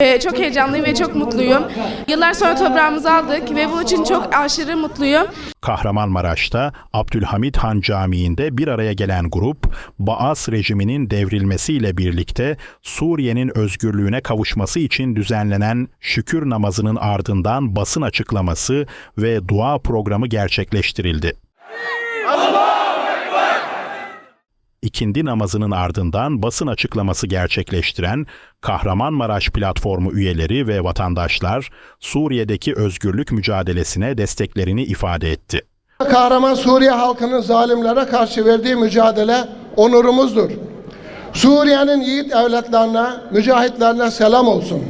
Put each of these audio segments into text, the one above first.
Ee, çok heyecanlıyım ve çok mutluyum. Yıllar sonra toprağımızı aldık ve bunun için çok aşırı mutluyum. Kahramanmaraş'ta Abdülhamit Han Camii'nde bir araya gelen grup, Baas rejiminin devrilmesiyle birlikte Suriye'nin özgürlüğüne kavuşması için düzenlenen şükür namazının ardından basın açıklaması ve dua programı gerçekleştirildi. İkindi namazının ardından basın açıklaması gerçekleştiren Kahramanmaraş platformu üyeleri ve vatandaşlar Suriye'deki özgürlük mücadelesine desteklerini ifade etti. Kahraman Suriye halkının zalimlere karşı verdiği mücadele onurumuzdur. Suriye'nin yiğit evlatlarına, mücahitlerine selam olsun.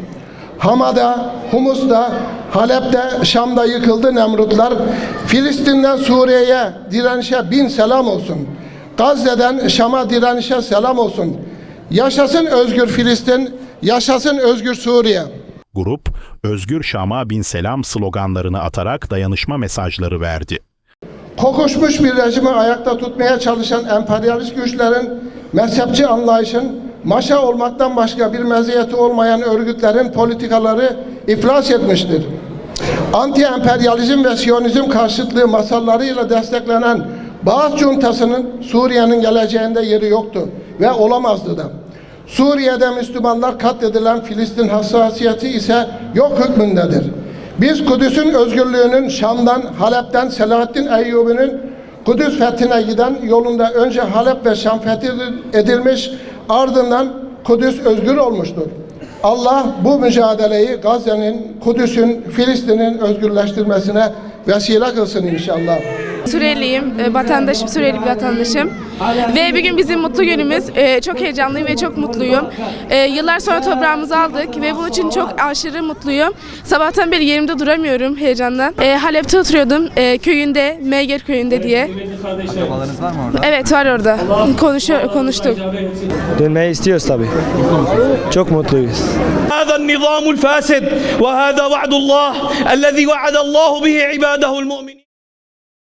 Hama'da, Humus'ta, Halep'te, Şam'da yıkıldı Nemrutlar. Filistin'den Suriye'ye direnişe bin selam olsun. Gazze'den Şam'a direnişe selam olsun. Yaşasın özgür Filistin, yaşasın özgür Suriye. Grup, Özgür Şam'a bin selam sloganlarını atarak dayanışma mesajları verdi. kokuşmuş bir rejimi ayakta tutmaya çalışan emperyalist güçlerin mezhepçi anlayışın maşa olmaktan başka bir meziyeti olmayan örgütlerin politikaları iflas etmiştir. Anti-emperyalizm ve siyonizm karşıtlığı masallarıyla desteklenen Bağız Cuntası'nın Suriye'nin geleceğinde yeri yoktu ve olamazdı da. Suriye'de Müslümanlar katledilen Filistin hassasiyeti ise yok hükmündedir. Biz Kudüs'ün özgürlüğünün Şam'dan, Halep'ten Selahaddin Eyyubi'nin Kudüs fethine giden yolunda önce Halep ve Şam fethedilmiş, ardından Kudüs özgür olmuştur. Allah bu mücadeleyi Gazze'nin, Kudüs'ün, Filistin'in özgürleştirmesine vesile kılsın inşallah. Suriyeliyim, e, vatandaşım, Suriyeli bir vatandaşım. Ve bugün bizim mutlu günümüz. E, Çok heyecanlıyım ve çok mutluyum. E, Yıllar sonra toprağımızı aldık ve bunun için çok aşırı mutluyum. Sabahtan beri yerimde duramıyorum heyecandan. E, Halep'te oturuyordum, e, köyünde, Meyger köyünde diye. Akrabalarınız var mı orada? Evet var orada. Konuşuyor, konuştuk. Dönmeyi istiyoruz tabii. Çok mutluyuz. هذا النظام الفاسد وهذا وعد الله الذي وعد الله به عباده المؤمنين